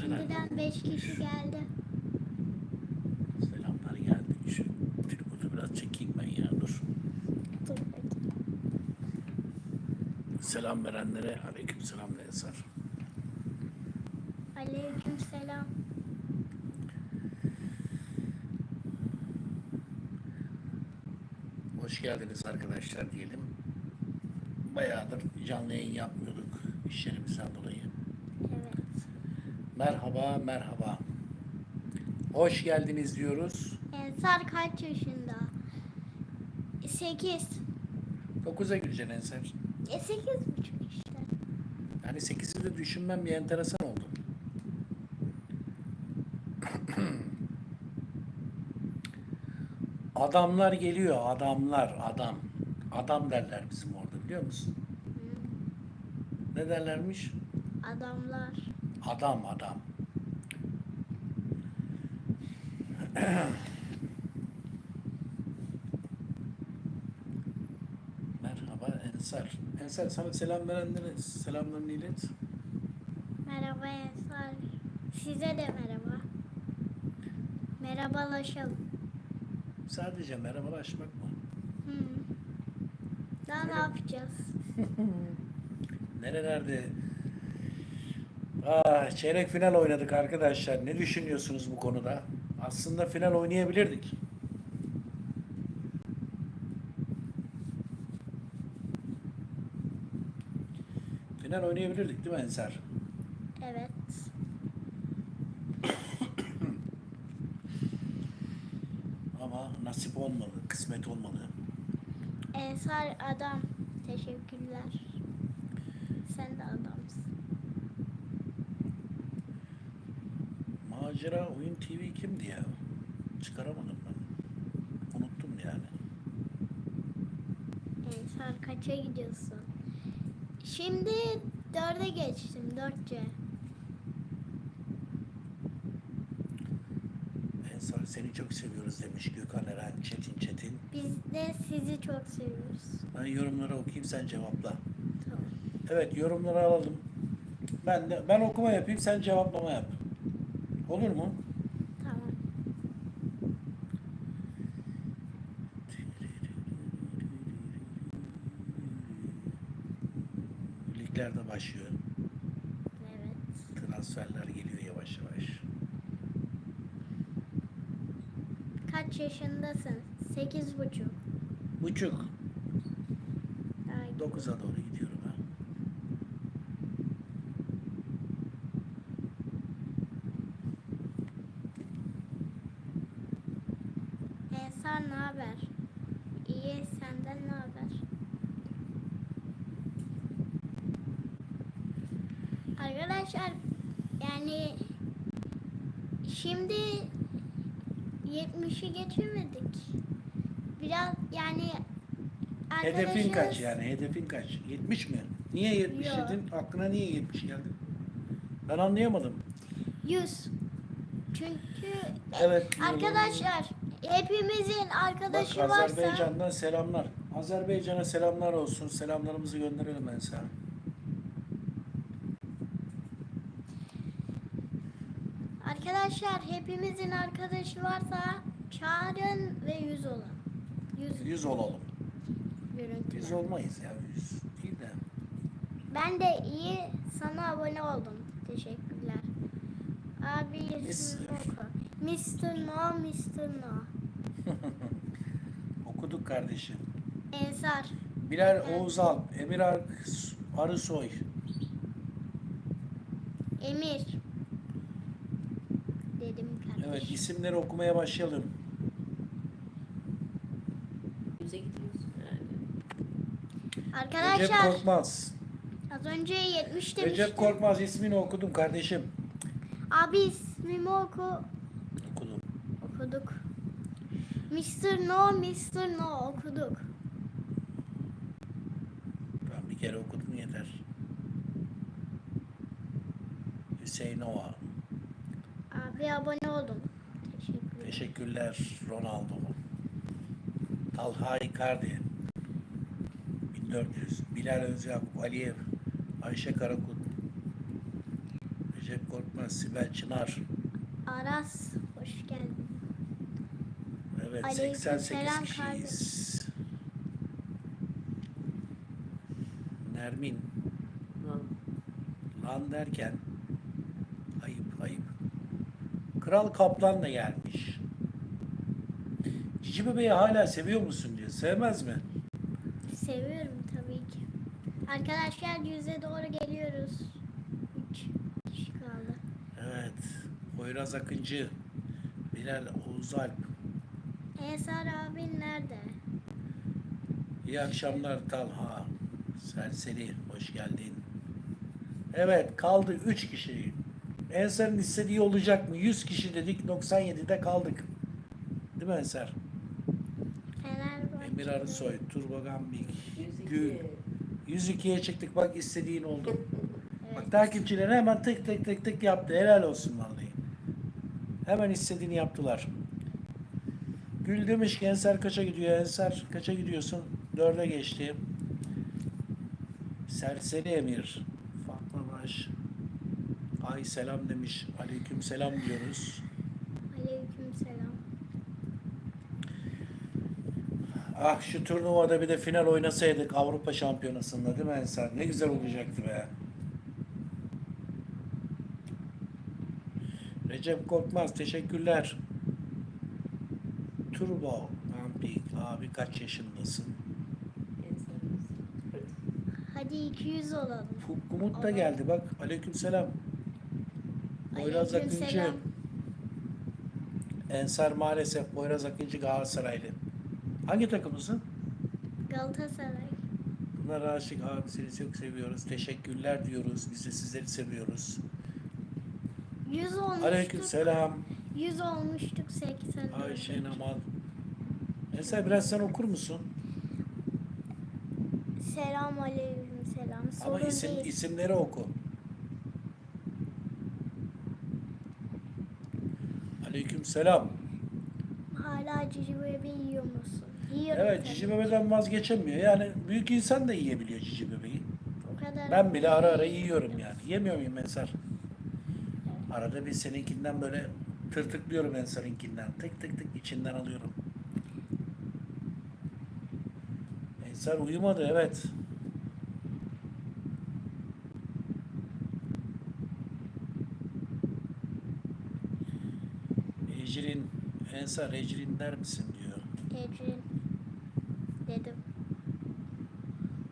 Şimdiden 5 kişi geldi. Selamlar geldi. Şu tripodu biraz çekeyim ben ya dur. Selam verenlere aleyküm selam Ensar. Aleyküm selam. Hoş geldiniz arkadaşlar diyelim. Bayağıdır canlı yayın yapmıyorduk işlerimizden dolayı. Merhaba, merhaba. Hoş geldiniz diyoruz. Ensar kaç yaşında? 8. 9'a gireceksin Ensar. E 8 buçuk işte. Yani 8'i de düşünmem bir enteresan oldu. Adamlar geliyor, adamlar, adam. Adam derler bizim orada biliyor musun? Ne derlermiş? Adamlar. Adam, adam. Merhaba Ensar. Ensar sana selam verenlere selamlarını ilet. Merhaba Ensar. Size de merhaba. Merhabalaşalım. Sadece merhabalaşmak mı? Hı. Daha ne yapacağız? Nerelerde? Ah, çeyrek final oynadık arkadaşlar. Ne düşünüyorsunuz bu konuda? Aslında final oynayabilirdik. Final oynayabilirdik değil mi Ensar? Evet. Ama nasip olmadı, kısmet olmadı. Ensar adam. Teşekkürler. Sen de adamsın. Macera Oyun TV kimdi ya? Çıkaramadım ben. Unuttum yani. Ensar kaça gidiyorsun? Şimdi dörde geçtim. Dörtçe. Ensar seni çok seviyoruz demiş Gökhan Eren Çetin Çetin. Biz de sizi çok seviyoruz. Ben yorumları okuyayım sen cevapla. Tamam. Evet yorumları alalım. Ben de ben okuma yapayım sen cevaplama yap. Olur mu? Tamam. Ligler de başlıyor. Evet. Transferler geliyor yavaş yavaş. Kaç yaşındasın? Sekiz buçuk. Buçuk. 9'a doğru gidiyorum ha. Ensar ne haber? İyi senden ne haber? Arkadaşlar yani şimdi 70'i geçemedik. Biraz yani Hedefin kaç arkadaşınız- yani? Hedefin kaç? 70 mi? Niye 70 Yok. dedin? Aklına niye 70 geldi? Ben anlayamadım. 100. Çünkü Evet. arkadaşlar hepimizin Bak arkadaşı varsa Azerbaycan'dan selamlar. Azerbaycan'a selamlar olsun. Selamlarımızı gönderelim ben sana. Arkadaşlar hepimizin arkadaşı varsa çağırın ve yüz olun. Yüz 100 olalım. Biz olmayız ya 100 değil de. Ben de iyi sana abone oldum. Teşekkürler. Abi ismini oku. Mr. No, Mr. No. Okuduk kardeşim. Ensar. Bilal Evet. Oğuzal, Emir Ar- Arısoy. Emir. Dedim kardeşim. Evet isimleri okumaya başlayalım. Yüze gidiyorsun herhalde. Recep Arkadaşlar Korkmaz. az önce 70 demiştim. Recep Korkmaz ismini okudum kardeşim. Abi ismimi oku. Okudum. Okuduk. Mr. No, Mr. No okuduk. Ben bir kere okudum yeter. Hüseyinova. Abi abone oldum. Teşekkür Teşekkürler Ronaldo. Talha Icardi. 1400. Bilal Özyakup Aliyev. Ayşe Karakut. Recep Korkmaz. Sibel Çınar. Aras hoş geldin. Evet Aleykümselam 88 kişiyiz. Nermin. Lan, Lan derken ayıp ayıp. Kral Kaplan da gelmiş. Cici bebeği hala seviyor musun diyor. Sevmez mi? Arkadaşlar yüze doğru geliyoruz. 3 kişi kaldı. Evet. Poyraz Akıncı. Bilal Oğuz Alp. Ensar abin nerede? İyi akşamlar Talha. Serseri hoş geldin. Evet kaldı 3 kişi. Ensar'ın istediği olacak mı? 100 kişi dedik 97'de kaldık. Değil mi Ensar? Fenerbahçe. Emir Arısoy, Turbo Gambik, 102. Gül. 102'ye çıktık bak istediğin oldu. Evet. Bak takipçileri hemen tık tık tık tık yaptı. Helal olsun vallahi. Hemen istediğini yaptılar. Gül demiş ki Ensar kaça gidiyor? Ensar kaça gidiyorsun? Dörde geçti. Serseri Emir. Fatma Baş. Ay selam demiş. Aleyküm selam diyoruz. Aleykümselam. Ah şu turnuvada bir de final oynasaydık Avrupa Şampiyonası'nda değil mi Ensar? Ne güzel olacaktı be. Recep Korkmaz teşekkürler. Turbo Ampik abi kaç yaşındasın? Hadi 200 olalım. Ufuk Umut da geldi bak. Aleykümselam. Poyraz Akıncı. Aleykümselam. Ensar maalesef Poyraz Akıncı Galatasaraylı. Hangi takımısın? Galatasaray. Bunlar aşık abi seni çok seviyoruz. Teşekkürler diyoruz. Biz de sizleri seviyoruz. 100 olmuştuk. Aleykümselam. 100 olmuştuk 80. Ayşe Namal. Ensar biraz sen okur musun? Selam aleyküm selam. Sorun Ama isim, değil. isimleri oku. Aleykümselam. Hala cici bebeği yiyor musun? Yiyorum Evet tabii. cici bebeden vazgeçemiyor. Yani büyük insan da yiyebiliyor cici bebeği. O kadar. Ben bile ara ara yiyorum yani. Yemiyor muyum Ensar? Arada bir seninkinden böyle tırtıklıyorum Ensar'ınkinden. Tık tık tık içinden alıyorum. Ensar uyumadı evet. Ecrin, Ensar Ecrin der misin diyor. Ecrin. Dedim.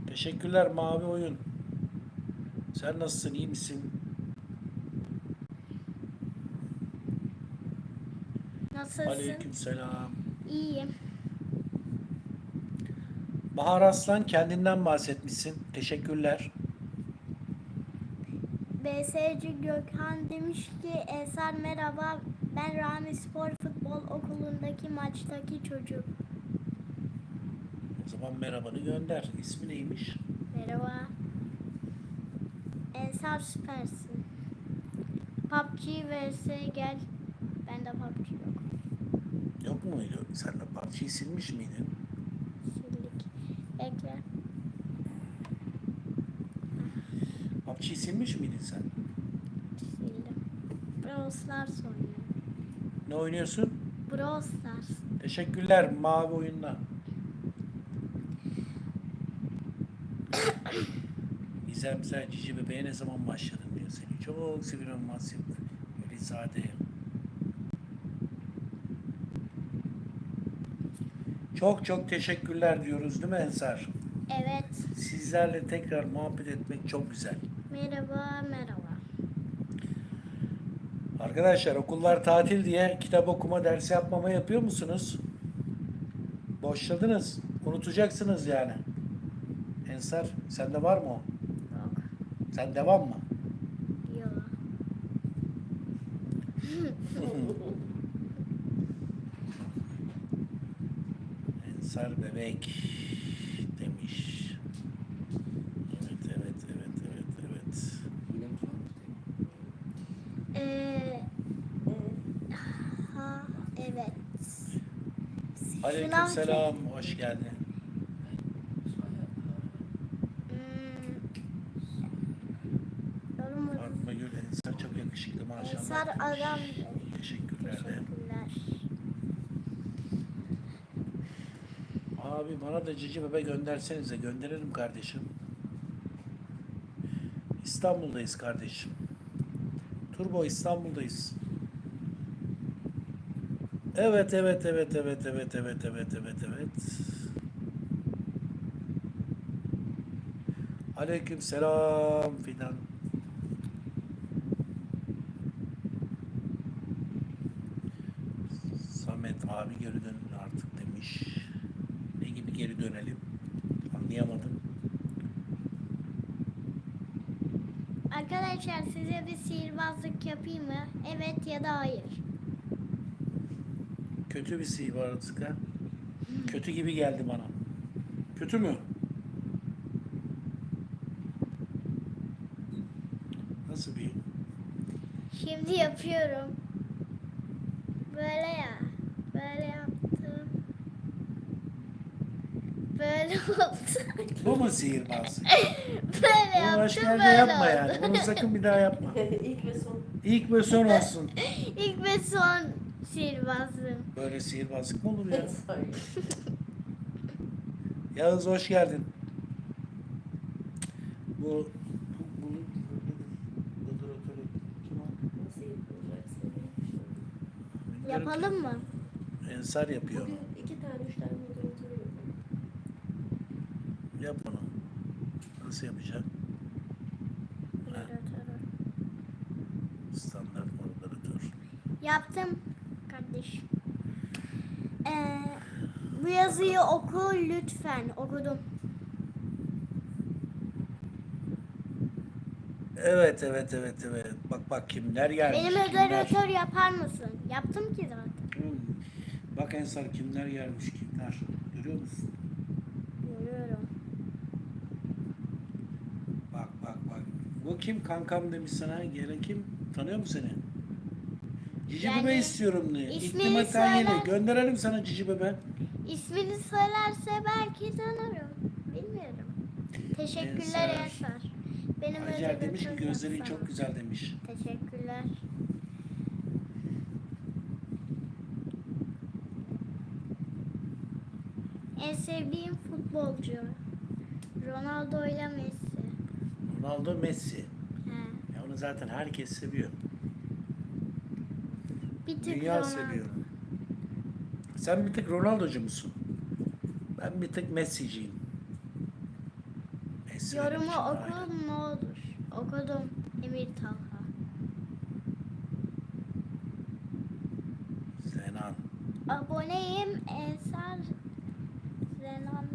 Teşekkürler Mavi Oyun. Sen nasılsın, iyi misin? Nasılsın? Aleykümselam. İyiyim. Bahar Aslan kendinden bahsetmişsin. Teşekkürler. BSC Gökhan demiş ki Ensar merhaba ben Rami Spor Futbol Okulu'ndaki maçtaki çocuk. Zaman merhabanı gönder. İsmi neymiş? Merhaba. Ensar süpersin. PUBG vs gel. Bende PUBG yok. Yok muydu? Sen de parçayı silmiş miydin? Sildik. Bekle. PUBG'yi silmiş miydin sen? Sildim. Brawl Stars oynuyorum. Ne oynuyorsun? Brawl Stars. Teşekkürler Mavi Oyun'la. Gizem sen Cici Bebeğe ne zaman başladın diyor seni. Çok seviyorum Masif. Melizade. Çok çok teşekkürler diyoruz değil mi Ensar? Evet. Sizlerle tekrar muhabbet etmek çok güzel. Merhaba, merhaba. Arkadaşlar okullar tatil diye kitap okuma dersi yapmama yapıyor musunuz? Boşladınız. Unutacaksınız yani. Ensar sende var mı o? Sen devam mı? Yok. Ensar bebek demiş. Evet evet evet evet evet. Ee, Evet. ha, evet. Aleyküm selam. Hoş geldin. Hmm. Yorum Fatma Gül Ensar çok yakışıklı maşallah. Demiş. Adam. Teşekkürler. Teşekkürler. Abi bana da cici bebe göndersenize. Gönderirim kardeşim. İstanbul'dayız kardeşim. Turbo İstanbul'dayız. Evet evet evet evet evet evet evet evet evet. Aleyküm selam filan. Samet abi geri dönün artık demiş. Ne gibi geri dönelim? Anlayamadım. Arkadaşlar size bir sihirbazlık yapayım mı? Evet ya da hayır. Kötü bir sihirbazlık ha. Kötü gibi geldi bana. Kötü mü? Nasıl bir? Şimdi yapıyorum. Böyle ya. Böyle yaptım. Böyle oldu. Bu mu sihirbazlık? böyle Bunu yaptım başka yerde böyle yapma oldu. yani. Bunu sakın bir daha yapma. İlk ve son. İlk ve son olsun. İlk ve son sihirbazlığım. Böyle sihirbazlık mı olur ya? Sorry. Yağız hoş geldin. Bu bu bunun moderatörü kim o? Nasıl yapılacaksa bilmiyorum. Yapalım mı? Ensar yapıyor. Bugün iki tane, üç tane moderatör yapalım. Yap onu. Nasıl yapacaksın? Ha, standart moderatör. Yaptım kardeşim. Ee, bu yazıyı oku lütfen. Okudum. Evet evet evet evet. Bak bak kimler gelmiş. Benim moderatör yapar mısın? Yaptım ki zaten. Bak Ensar kimler gelmiş kimler. Görüyor musun? Görüyorum. Bak bak bak. Kim kankam demiş sana. Gelen kim? Tanıyor mu seni? Cici Yani bebe istiyorum diye. ismini İklim söyler- Gönderelim sana cici bebe. İsmini söylerse belki tanırım. Bilmiyorum. Teşekkürler Ensar. Ensar. Benim Hacer demiş ki moderatörüm gözlerin çok güzel demiş. Teşekkürler. En sevdiğim futbolcu. Ronaldo ile Messi. Ronaldo Messi. He. Ya onu zaten herkes seviyor. Bir tık Dünya Ronaldo. seviyor. Sen bir tık Ronaldo'cu musun? Ben bir tık Messi'ciyim. Messi Yorumu okudum ne olur. Okudum. Emir Talha. Zenan. Aboneyim Ensar Zenan.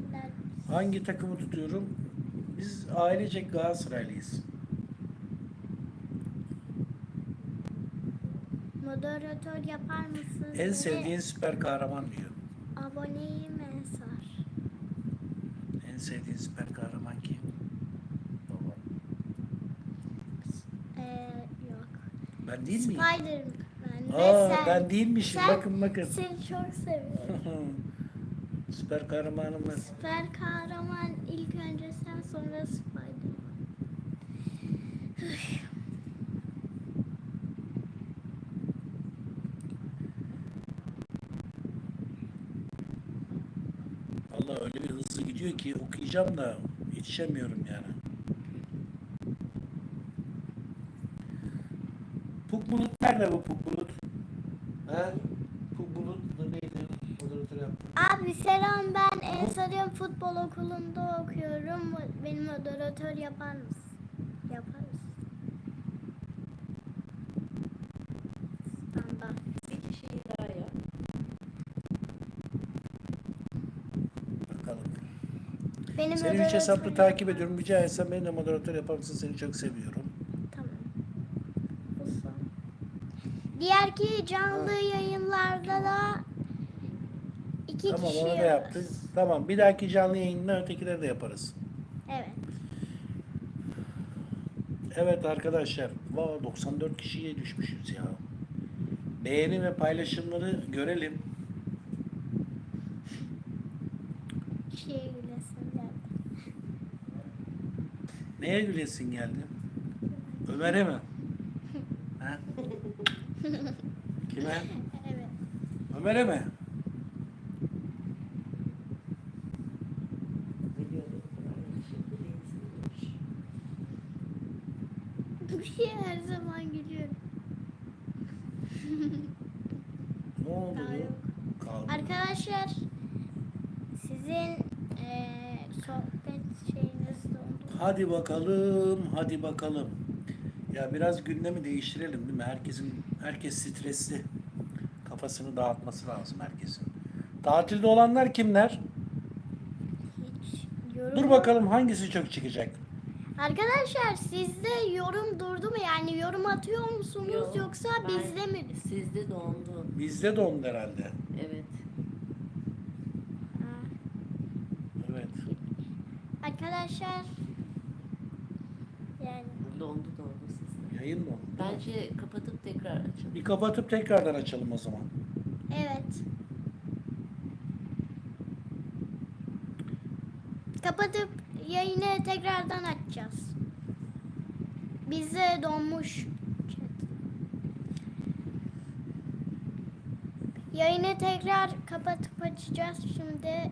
Hangi takımı tutuyorum? Biz ailecek Galatasaraylıyız. Moderatör yapar mısın? En sevdiğin süper kahraman diyor. Aboneyim Ensar. En sevdiğin süper kahraman kim? Baba. Ee, yok. Ben değil miyim? Spider-Man. Aa, Ve sen, ben değilmişim. sen- bakın bakın. Seni çok seviyorum. süper kahramanımız. Süper kahraman ilk önce sen sonra Spider-Man. Vallahi öyle bir hızlı gidiyor ki okuyacağım da yetişemiyorum yani. Puk Bulut nerede bu Puk Bulut? He? Puk Bulut da neydi? Moderatör yaptı. Selam ben Ensar'ın futbol okulunda okuyorum. Beni moderatör yapar mısın? Yaparız. Standart. Bir kişiyi daha yap. Bakalım. Benim Seni üç hesaplı takip ediyorum. Rica etsem beni de moderatör yapar mısın? Seni çok seviyorum. Tamam. Bu son. Diğerki canlı yayınlarda da iki tamam kişi onu da yaptık. Tamam bir dahaki canlı yayında ötekileri de yaparız. Evet. Evet arkadaşlar. Valla 94 kişiye düşmüşüz ya. Beğeni ve paylaşımları görelim. Şey gülesin geldi. Neye gülesin geldi? Ömer'e mi? Ha? Kime? Evet. Ömer'e mi? Biliyorum o kadar yakışıklı değilsin demiş. Bu şey her zaman gülüyorum. Ne oldu? Daha yok. Kaldı. Arkadaşlar sizin eee sohbet şeyiniz doldu. Hadi bakalım, hadi bakalım. Ya biraz gündemi değiştirelim değil mi? Herkesin herkes stresli. Kafasını dağıtması lazım herkesin. Tatilde olanlar kimler? Hiç Dur bakalım hangisi çok çıkacak? Arkadaşlar sizde yorum durdu mu? Yani yorum atıyor musunuz Yok, yoksa ben- bizde mi? Sizde dondu. Bizde de onun herhalde. Evet. Ha. Evet. Arkadaşlar yani Dondu dondu sizde. Yayın mı? Bence kapatıp tekrar açalım. Bir kapatıp tekrardan açalım o zaman. evet. Kapatıp yayını tekrardan açacağız. Bize donmuş. Yayını tekrar kapatıp açacağız. Şimdi